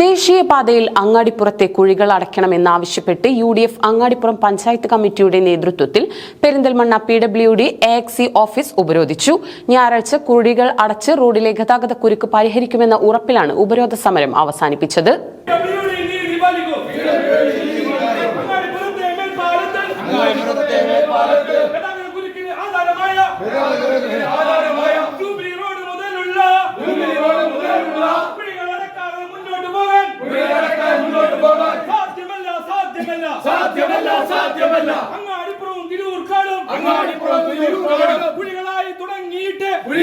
ദേശീയപാതയിൽ അങ്ങാടിപ്പുറത്തെ കുഴികൾ അടയ്ക്കണമെന്നാവശ്യപ്പെട്ട് U D F Angadippuram panchayat കമ്മിറ്റിയുടെ നേതൃത്വത്തിൽ Perinthalmanna P W D A exe office ഉപരോധിച്ചു. ഞായറാഴ്ച കുഴികൾ അടച്ച് റോഡിലെ ഗതാഗത കുരുക്ക് പരിഹരിക്കുമെന്ന ഉറപ്പിലാണ് ഉപരോധ സമരം അവസാനിപ്പിച്ചത്. ആധാരമായ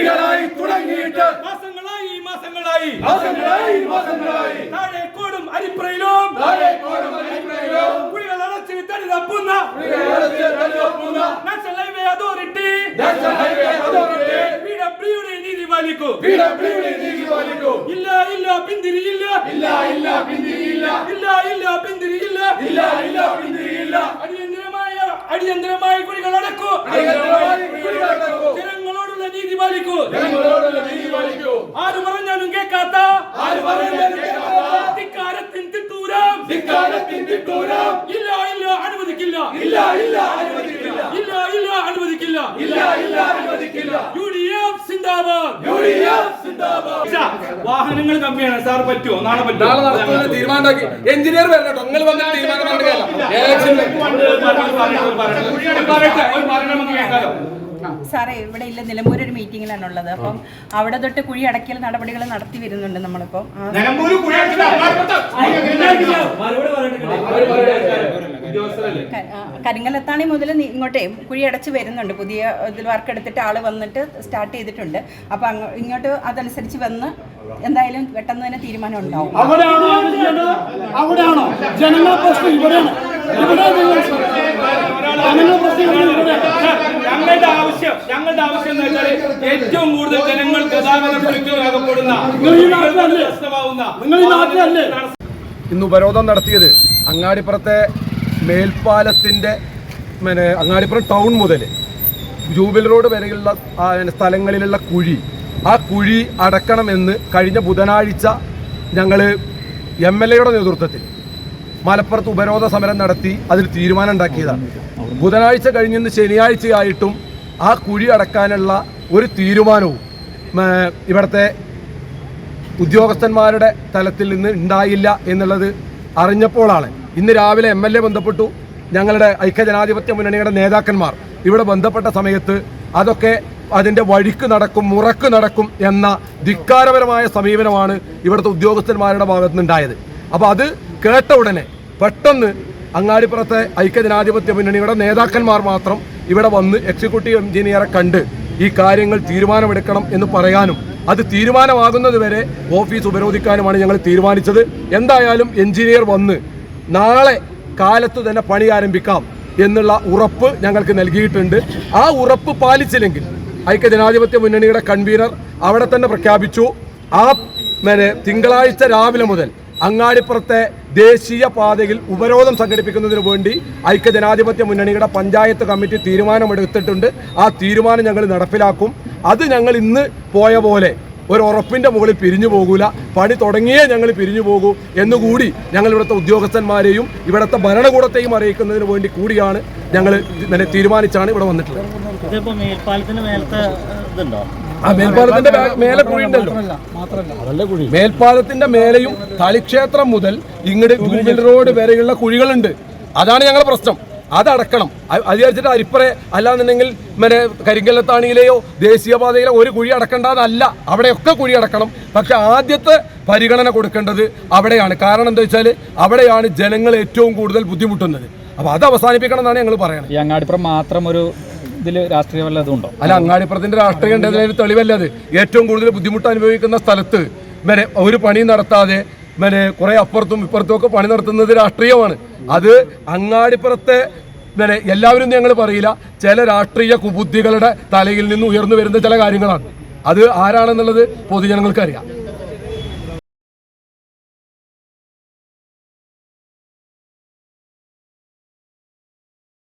കുഴികളായി തുടങ്ങിയിട്ട്. മാസങ്ങളായി മാസങ്ങളായി. മാസങ്ങളായി മാസങ്ങളായി. താഴേക്കോടും അരിപ്രയിലും താഴേക്കോടും അരിപ്രയിലും കുഴികൾ അടച്ച് തടിതപ്പുന്ന തടി തപ്പുന്ന. National highway authority. National highway authority. PWD നീതി പാലിക്കൂ. പിഡബ്ല്യുഡി നീതി പാലിക്കൂ. ഇല്ല ഇല്ല പിന്തിരി ഇല്ല ഇല്ല ഇല്ല പിന്തിരി ഇല്ല ഇല്ല ഇല്ല പിന്തിരി ഇല്ല ഇല്ല ഇല്ല പിന്തിരി ഇല്ല അടിയന്തരമായ അടിയന്തരമായ കുഴികൾ അടക്കൂ. അടിയന്തരമായി. ജനങ്ങളോടുള്ള നീതി പാലിക്കൂ ജനങ്ങളോടുള്ള നീതി പാലിക്കൂ ആര് പറഞ്ഞാലും കേൾക്കാത്ത ആര് പറഞ്ഞാലും കേൾക്കാത്ത ധിക്കാരത്തിൻ തിട്ടൂരം ധിക്കാരത്തിൻ തിട്ടൂരം ഇല്ല ഇല്ല അനുവദിക്കില്ല ഇല്ല ഇല്ല അനുവദിക്കില്ല ഇല്ല ഇല്ല അനുവദിക്കില്ല ഇല്ല ഇല്ല അനുവദിക്കില്ല യു ഡി എഫ് സിന്ദാബാദ് യു ഡി എഫ് സിന്ദാബാദ് വാഹനങ്ങൾ കമ്മിയാണ് സാർ പറ്റുമോ നാളെ നാളെ നടത്തുന്ന തീരുമാനമാക്കി എഞ്ചിനീയർ വരണം കേട്ടോ നിങ്ങൾ വന്നിട്ട് തീരുമാനം സാറേ ഇവിടെ ഇല്ല നിലമ്പൂർ ഒരു മീറ്റിംഗിലാണ് ഉള്ളത്. അപ്പം അവിടെ തൊട്ട് കുഴി അടക്കൽ നടപടികൾ നടത്തി വരുന്നുണ്ട് നമ്മളിപ്പം. കരിങ്ങലത്താണി മുതൽ ഇങ്ങോട്ടേ കുഴി അടച്ച് വരുന്നുണ്ട്. പുതിയ ഇതിൽ വർക്ക് എടുത്തിട്ട് ആൾ വന്നിട്ട് സ്റ്റാർട്ട് ചെയ്തിട്ടുണ്ട്. അപ്പൊ ഇങ്ങോട്ട് അതനുസരിച്ച് വന്ന് എന്തായാലും പെട്ടെന്ന് തന്നെ തീരുമാനം ഉണ്ടാവും അവിടെയാണോ? പ്രശ്നം ഇവിടെയാണ്. ഇവിടെ പ്രശ്നം ഇവിടെയാണ് ഞങ്ങളുടെ ആവശ്യം ഞങ്ങളുടെ ആവശ്യം എന്ന് വെച്ചാൽ ഏറ്റവും കൂടുതൽ ജനങ്ങൾ ഗതാഗത കുരുക്കിലാകപ്പെടുന്ന? ഇന്ന് ഉപരോധം നടത്തിയത് അങ്ങാടിപ്പുറത്തെ മേൽപ്പാലത്തിന്റെ പിന്നെ അങ്ങാടിപ്പുറം ടൗൺ മുതൽ ജൂബിലി റോഡ് വരെയുള്ള ആ, സ്ഥലങ്ങളിലുള്ള കുഴി. ആ കുഴി അടക്കണമെന്ന് കഴിഞ്ഞ ബുധനാഴ്ച ഞങ്ങൾ എം എൽ എയുടെ നേതൃത്വത്തിൽ മലപ്പുറത്ത് ഉപരോധ സമരം നടത്തി അതിൽ തീരുമാനം ഉണ്ടാക്കിയതാണ് ബുധനാഴ്ച കഴിഞ്ഞിന്ന് ശനിയാഴ്ചയായിട്ടും ആ കുഴി അടക്കാനുള്ള ഒരു തീരുമാനവും ഇവിടുത്തെ ഉദ്യോഗസ്ഥന്മാരുടെ തലത്തിൽ നിന്ന് ഉണ്ടായില്ല എന്നുള്ളത് അറിഞ്ഞപ്പോഴാണ്. ഇന്ന് രാവിലെ എം എൽ എ ബന്ധപ്പെട്ടു. ഞങ്ങളുടെ ഐക്യജനാധിപത്യ മുന്നണിയുടെ നേതാക്കന്മാർ ഇവിടെ ബന്ധപ്പെട്ട സമയത്ത് അതൊക്കെ അതിന്റെ വഴിക്ക് നടക്കും മുറക്ക് നടക്കും എന്ന ധിക്കാരപരമായ സമീപനമാണ് ഇവിടുത്തെ ഉദ്യോഗസ്ഥന്മാരുടെ ഭാഗത്ത് നിന്നുണ്ടായത്. അപ്പോൾ അത് കേട്ട ഉടനെ പെട്ടെന്ന് അങ്ങാടിപ്പുറത്തെ ഐക്യജനാധിപത്യ മുന്നണിയുടെ നേതാക്കന്മാർ മാത്രം ഇവിടെ വന്ന് എക്സിക്യൂട്ടീവ് എഞ്ചിനീയറെ കണ്ട് ഈ കാര്യങ്ങൾ തീരുമാനമെടുക്കണം എന്ന് പറയാനും അത് തീരുമാനമാകുന്നത് വരെ ഓഫീസ് ഉപരോധിക്കാനുമാണ് ഞങ്ങൾ തീരുമാനിച്ചത്. എന്തായാലും എഞ്ചിനീയർ വന്ന് നാളെ കാലത്ത് തന്നെ പണി ആരംഭിക്കാം എന്നുള്ള ഉറപ്പ് ഞങ്ങൾക്ക് നൽകിയിട്ടുണ്ട്. ആ ഉറപ്പ് പാലിച്ചില്ലെങ്കിൽ ഐക്യജനാധിപത്യ മുന്നണിയുടെ കൺവീനർ അവിടെ തന്നെ പ്രഖ്യാപിച്ചു. ആ തിങ്കളാഴ്ച രാവിലെ മുതൽ അങ്ങാടിപ്പുറത്തെ ദേശീയ പാതയിൽ ഉപരോധം സംഘടിപ്പിക്കുന്നതിന് വേണ്ടി ഐക്യജനാധിപത്യ മുന്നണിയുടെ പഞ്ചായത്ത് കമ്മിറ്റി തീരുമാനമെടുത്തിട്ടുണ്ട്. ആ തീരുമാനം ഞങ്ങൾ നടപ്പിലാക്കും. അത് ഞങ്ങൾ ഇന്ന് പോയ പോലെ ഒരു ഉറപ്പിന്റെ മുകളിൽ പിരിഞ്ഞു പോകൂല. പണി തുടങ്ങിയേ ഞങ്ങൾ പിരിഞ്ഞു പോകൂ എന്നുകൂടി ഞങ്ങൾ ഇവിടുത്തെ ഉദ്യോഗസ്ഥന്മാരെയും ഇവിടുത്തെ ഭരണകൂടത്തെയും അറിയിക്കുന്നതിന് വേണ്ടി കൂടിയാണ് ഞങ്ങൾ തീരുമാനിച്ചാണ് ഇവിടെ വന്നിട്ടുള്ളത്. ആ മേൽപ്പാലത്തിന്റെ മേലെ കുഴി. ഉണ്ടല്ലോ മേൽപ്പാലത്തിന്റെ മേലെയും തളിക്ഷേത്രം മുതൽ ഇങ്ങോട്ട് ഗൂഗിൾ റോഡ് വരെയുള്ള കുഴികളുണ്ട്. അതാണ് ഞങ്ങളുടെ പ്രശ്നം. അതടക്കണം. അത് അത് വിചാരിച്ചിട്ട് അരിപ്പറ അല്ലാന്നുണ്ടെങ്കിൽ മറ്റേ കരിങ്കല്ലത്താണിയിലെയോ ദേശീയപാതയിലോ ഒരു കുഴി അടക്കേണ്ടതല്ല. അവിടെയൊക്കെ കുഴി അടക്കണം. പക്ഷെ ആദ്യത്തെ പരിഗണന കൊടുക്കേണ്ടത് അവിടെയാണ്. കാരണം എന്താ വെച്ചാൽ അവിടെയാണ് ജനങ്ങൾ ഏറ്റവും കൂടുതൽ ബുദ്ധിമുട്ടുന്നത്. അപ്പോൾ അത് അവസാനിപ്പിക്കണം എന്നാണ് ഞങ്ങൾ പറയുന്നത് ഈ അങ്ങാടിപ്പുറം മാത്രം ഒരു ഇതിൽ രാഷ്ട്രീയ വല്ല ഉണ്ടോ? അല്ല അങ്ങാടിപ്പുറത്തിന്റെ രാഷ്ട്രീയം തെളിവല്ല അത്? ഏറ്റവും കൂടുതൽ ബുദ്ധിമുട്ട് അനുഭവിക്കുന്ന സ്ഥലത്ത് മനെ ഒരു പണി നടത്താതെ മനെ കുറെ അപ്പുറത്തും ഇപ്പുറത്തും ഒക്കെ പണി നടത്തുന്നത് രാഷ്ട്രീയമാണ്. അത് അങ്ങാടിപ്പുറത്തെ മനെ എല്ലാവരും ഞങ്ങൾ പറയില്ല. ചില രാഷ്ട്രീയ കുബുദ്ധികളുടെ തലയിൽ നിന്ന് ഉയർന്നു വരുന്ന ചില കാര്യങ്ങളാണ്. അത് ആരാണെന്നുള്ളത് പൊതുജനങ്ങൾക്ക് അറിയാം